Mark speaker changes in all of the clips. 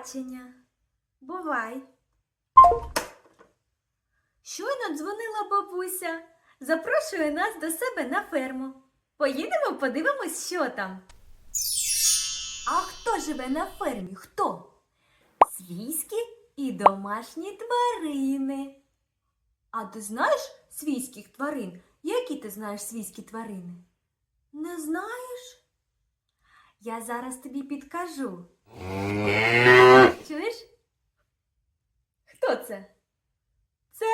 Speaker 1: Побачення. Бувай. Щойно дзвонила бабуся. Запрошує нас до себе на ферму. Поїдемо, подивимось, що там. А хто живе на фермі? Хто? Свійські і домашні тварини. А ти знаєш свійських тварин? Які ти знаєш свійські тварини? Не знаєш? Я зараз тобі підкажу. Чуєш? Хто це? Це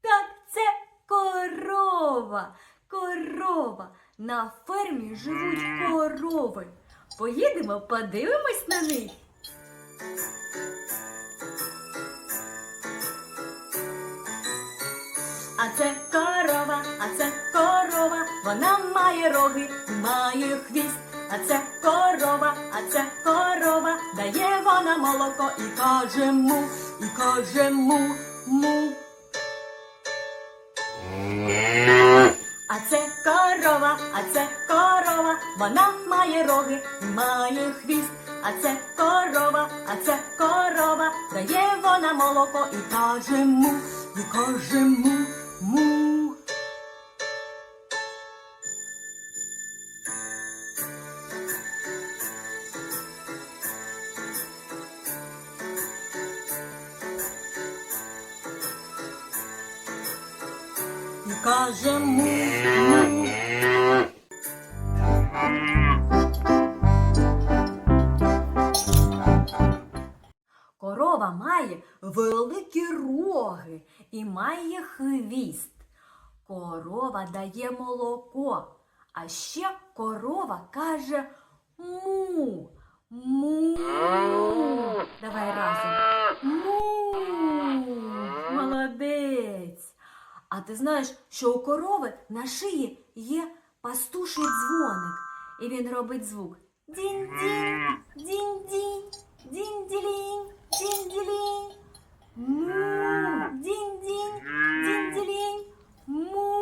Speaker 1: так, це корова. Корова. На фермі живуть корови. Поїдемо, подивимось на них. А це корова, а це корова, вона має роги, має хвіст. А це корова, а це корова, дає вона молоко і каже му, і каже му, му. А це корова, а це корова, вона має роги, має хвіст. А це корова, а це корова, дає вона молоко і каже му, і каже му, му. Великі роги і має хвіст. Корова дає молоко, а ще корова каже му. Му. Давай разом. Му. Молодець. А ти знаєш, що у корови на шиї є пастуший дзвоник, і він робить звук дінь-дінь, дінь-дінь, дінь-ділінь, дінь-ділінь. Му, дінь-дінь, дінь-ділінь, му.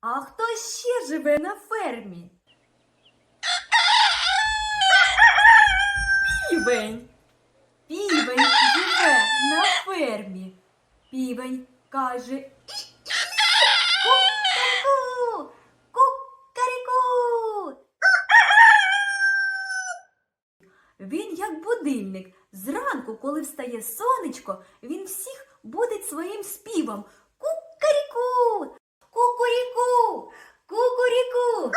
Speaker 1: А хто ще живе на фермі? Півень. Півень живе на фермі. Півень каже Ку-ку-ку! Ку-каріку! Він як будильник. Зранку, коли встає сонечко, він всіх будить своїм співом. Ку-каріку! Кукуріку! Кукуріку!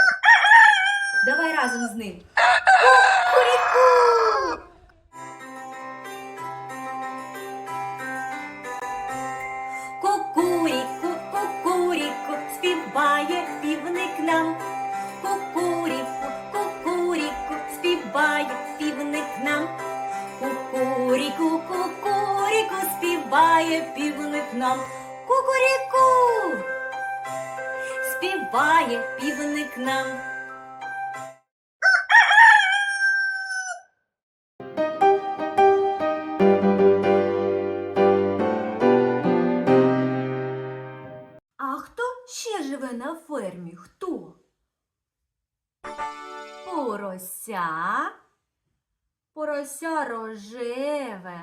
Speaker 1: Давай разом з ним. Кукуріку! Нам. Кукуріку, кукуріку, співає півник нам. Кукуріку! Співає півник нам. А хто ще живе на фермі? Хто? Порося. Порося рожеве.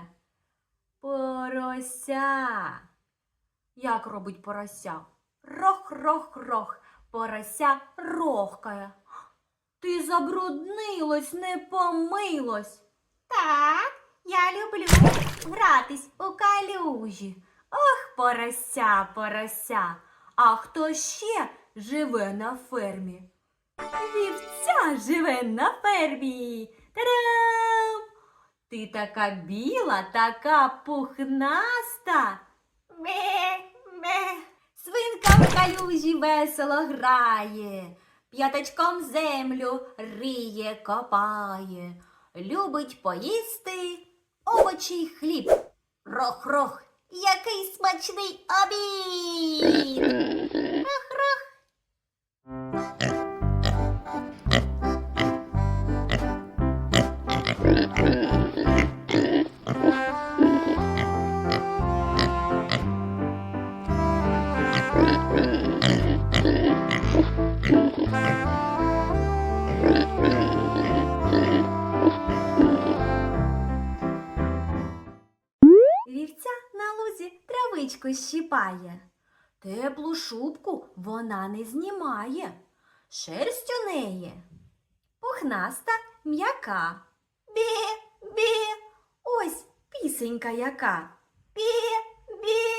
Speaker 1: Порося. Як робить порося? Рох-рох-рох. Порося рохкає. Ти забруднилось, не помилось. Так, я люблю гратись у калюжі. Ох, порося, порося. А хто ще живе на фермі? Вівця живе на фермі. Та-дам! Ти така біла, така пухнаста. Ме, ме. Свинка в калюжі весело грає, п'ятачком землю риє, копає, любить поїсти овочі й хліб. Рох-рох, який смачний обід. Рох-рох. Щіпає. Теплу шубку вона не знімає. Шерсть у неї пухнаста, м'яка. Бі, бі, ось пісенька яка. Бі, бє.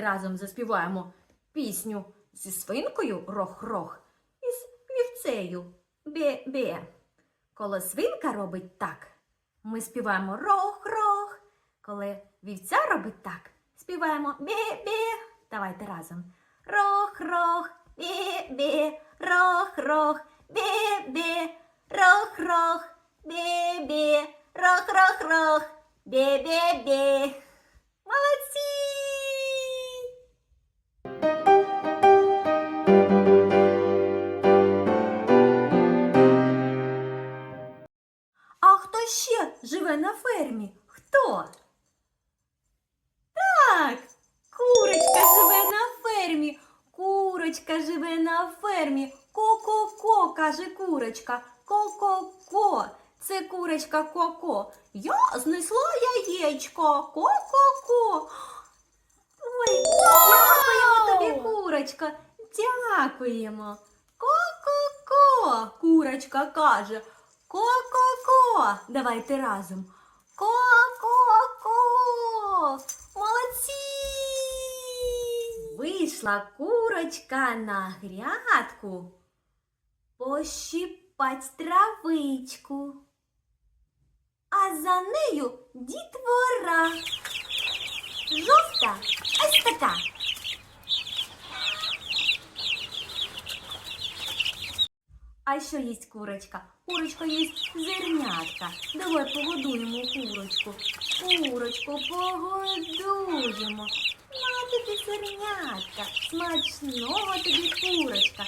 Speaker 1: Разом заспіваємо пісню зі свинкою рох-рох і з вівцею бе-бе. Коли свинка робить так, ми співаємо рох-рох. Коли вівця робить так, співаємо бе-бе. Давайте разом. Рох-рох, бе-бе, рох-рох, бе-бе, рох-рох, бе-бе, рох-рох-рох, бе-бе-бе. Молодці! Фермі? Хто? Так, курочка живе на фермі. Курочка живе на фермі. Ко-ко-ко, каже курочка. Ко-ко-ко. Це курочка Коко. Я знесла яєчко. Ко-ко-ко. Ой, дякуємо тобі, курочка. Дякуємо. Ко-ко-ко. Курочка каже. Ко-ко-ко. Давайте разом. Вийшла курочка на грядку. Пощипать травичку. А за нею дітвора. Жовта ось така. А що їсть курочка? Курочка їсть зернятка. Давай погодуємо курочку. Курочку погодуємо. На тобі зернятка. Смачного тобі курочка.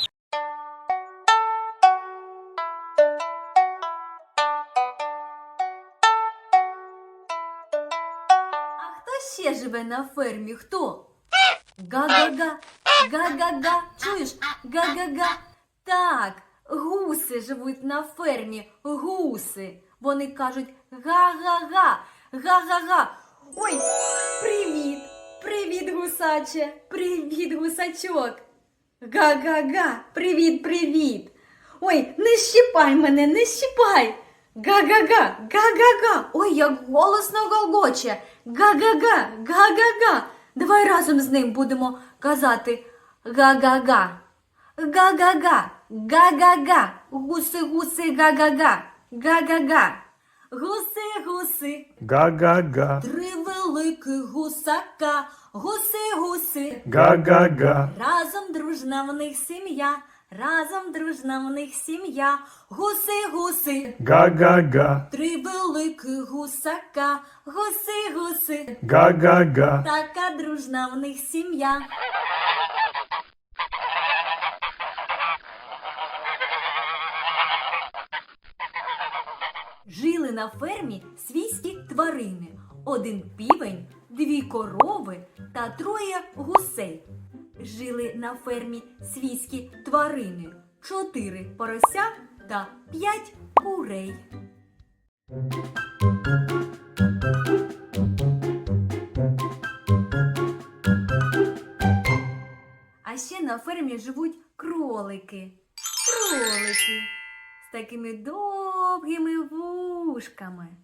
Speaker 1: А хто ще живе на фермі? Хто? Га-га-га, га-га-га. Чуєш? Га-га-га. Так, гуси живуть на фермі. Гуси. Вони кажуть га-га-га, га-га-га. Ой, привіт! Привіт, гусаче! Привіт, гусачок! Га-га-га! Привіт, привіт! Ой, не щипай мене, не щипай! Га-га-га, га-га-га! Ой, як голосно голгоче! Га-га-га, га-га-га! Давай разом з ним будемо казати га-га-га. Га-га-га, га-га-га, гуси-гуси, га-га-га, га-га-га. Гуси-гуси,
Speaker 2: Га-га-га,
Speaker 1: три великих гусака, гуси-гуси.
Speaker 2: га-га-га,
Speaker 1: Разом дружна в них сім'я, разом дружна в них сім'я, гуси-гуси.
Speaker 2: га-га-га,
Speaker 1: Три великих гусака, гуси-гуси.
Speaker 2: га-га-га,
Speaker 1: Така дружна в них сім'я. Жили на фермі свійські тварини. Один півень, дві корови та троє гусей. Жили на фермі свійські тварини, чотири порося та п'ять курей. А ще на фермі живуть кролики. Кролики такими довгими вушками.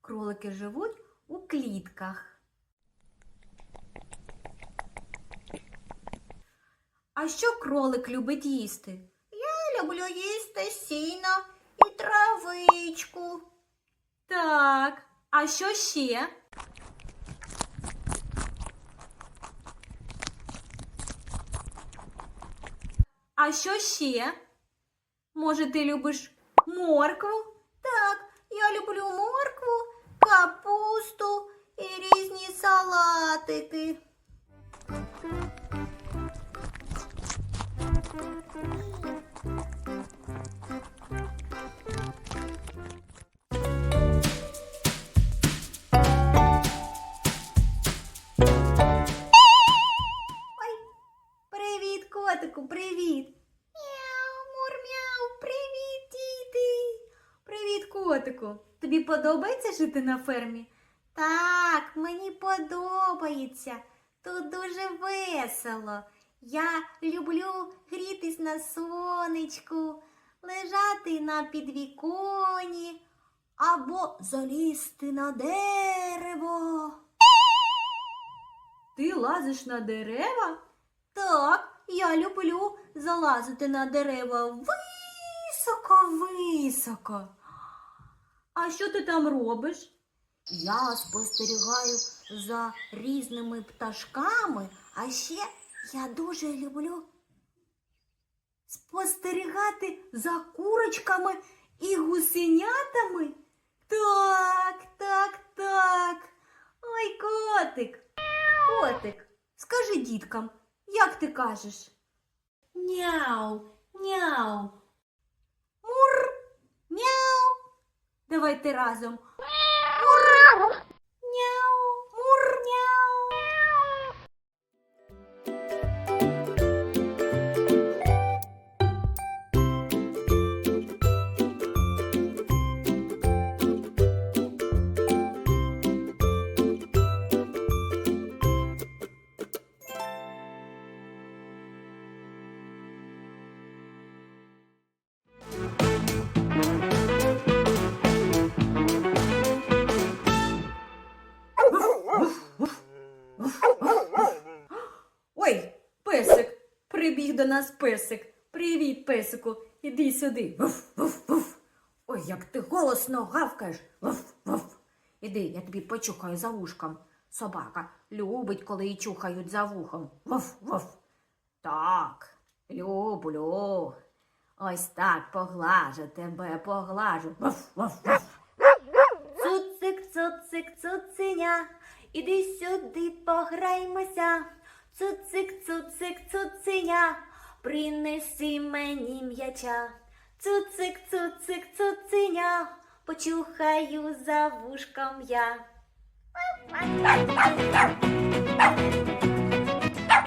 Speaker 1: Кролики живуть у клітках. А що кролик любить їсти? Я люблю їсти сіно і травичку. Так, а що ще? А що ще? Може, ти любиш моркву? Так, я люблю моркву, капусту і різні салатики. Тобі Подобається жити на фермі? Так, мені подобається. Тут дуже весело. Я люблю грітись на сонечку, лежати на підвіконі або залізти на дерево. Ти лазиш на дерева? Так, я люблю залазити на дерева високо-високо. А що ти там робиш? Я спостерігаю за різними пташками, а ще я дуже люблю спостерігати за курочками і гусенятами. Так, так, так. Ой, котик. Котик, скажи діткам, як ти кажеш? Няу, няу. Мур, мяу. Давайте разом. Нас песик. Привіт, песику, іди сюди. Вуф, вуф, вуф. Ой, як ти голосно гавкаєш. Вуф, вуф. Іди, я тобі почухаю за вушком. Собака любить, коли її чухають за вухом. Вуф, вуф. Так, люблю. Ось так поглажу тебе, поглажу. Вуф, вуф, вуф. Цуцик, цуцик, цуценя, іди сюди, пограймося. Цуцик, цуцик, цуценя, принеси мені м'яча. Цуцик, цуцик, цуценя, почухаю за вушком я.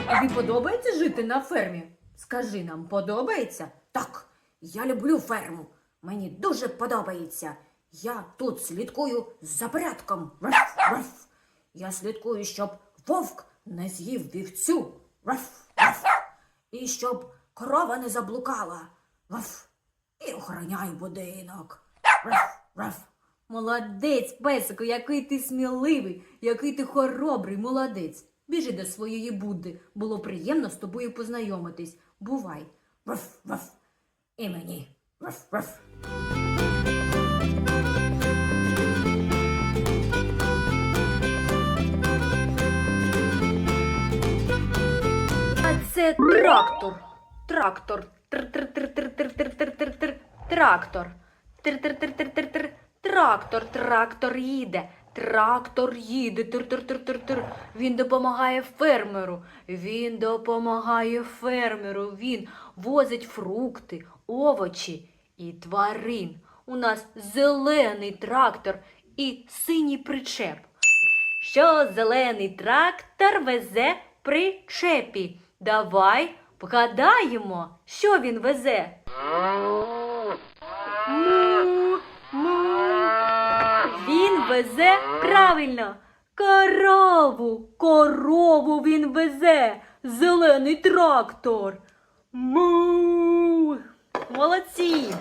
Speaker 1: Тобі подобається жити на фермі? Скажи нам, подобається? Так, я люблю ферму. Мені дуже подобається. Я тут слідкую за порядком. Раф, раф. Я слідкую, щоб вовк не з'їв вівцю. Раф, раф. І щоб корова не заблукала. Раф. І охороняй будинок. Раф, раф. Молодець, песику, який ти сміливий, який ти хоробрий, молодець. Біжи до своєї Будди. Було приємно з тобою познайомитись. Бувай. Раф, раф. І мені. Раф, раф. Це трактор. Трактор. Трактор. Тр-тр-тр-тр-тр-тр. Трактор, трактор їде. Трактор їде. Він допомагає фермеру. Він допомагає фермеру. Він возить фрукти, овочі і тварин. У нас зелений трактор і синій причеп. Що зелений трактор везе причепі? Давай вгадаємо, що він везе. Му, му. Він везе правильно. Корову, корову він везе. Зелений трактор. Му. Молодці.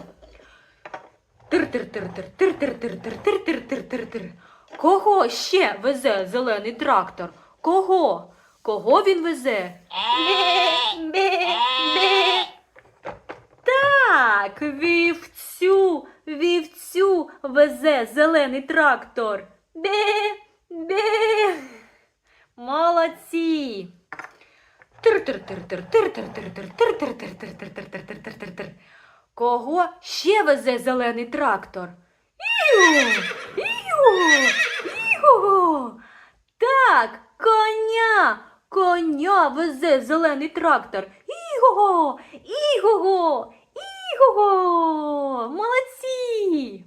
Speaker 1: Тир-тир-тир-тир-тир-тир-тир-тир-тир-тир-тир. Кого ще везе зелений трактор? Кого? Кого він везе? Так, вівцю, вівцю везе зелений трактор. Бе, бе. Молодці. Кого ще везе зелений трактор? Іу! Іу! Так, коня! Коня везе зелений трактор. Іго-го! іго, Молодці!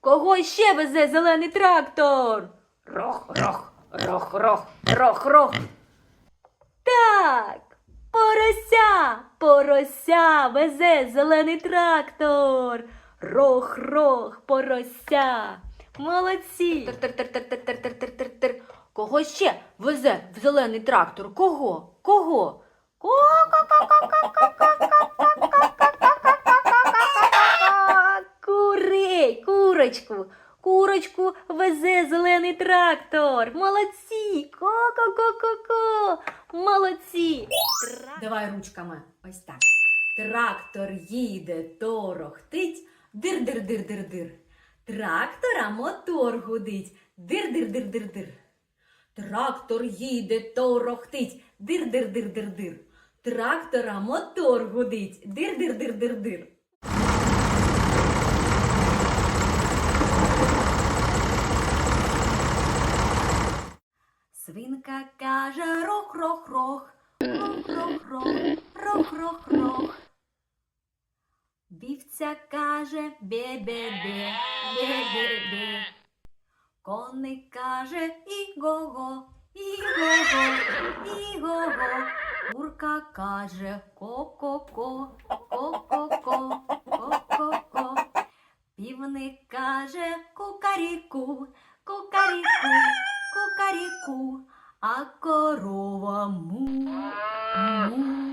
Speaker 1: Кого ще везе зелений трактор? Рох-рох, рох-рох, рох-рох. Так, порося, порося, везе зелений трактор. Рох-рох, порося. Молодці. Кого ще везе в зелений трактор? Кого? Кого? Курей, курочку. Курочку везе зелений трактор. Молодці. Ко-ко-ко-ко-ко. Молодці. Давай ручками. Ось так. Трактор їде, торохтить. Дир-дир-дир-дир-дир. Трактора мотор гудить. Дир-дир-дир-дир-дир. Трактор їде, торохтить. Дир-дир-дир-дир-дир. Трактора мотор гудить. Дир-дир-дир-дир-дир. Свинка каже рох-рох-рох, рох-рох-рох, рох-рох-рох. Вівця каже бе-бе-бе, бе-бе-бе. Коник каже іго-го, іго-го, іго-го. Курка каже ко-ко-ко, ко-ко-ко, ко-ко-ко. Півник каже кукаріку, кукаріку, кукаріку, а корова му, му,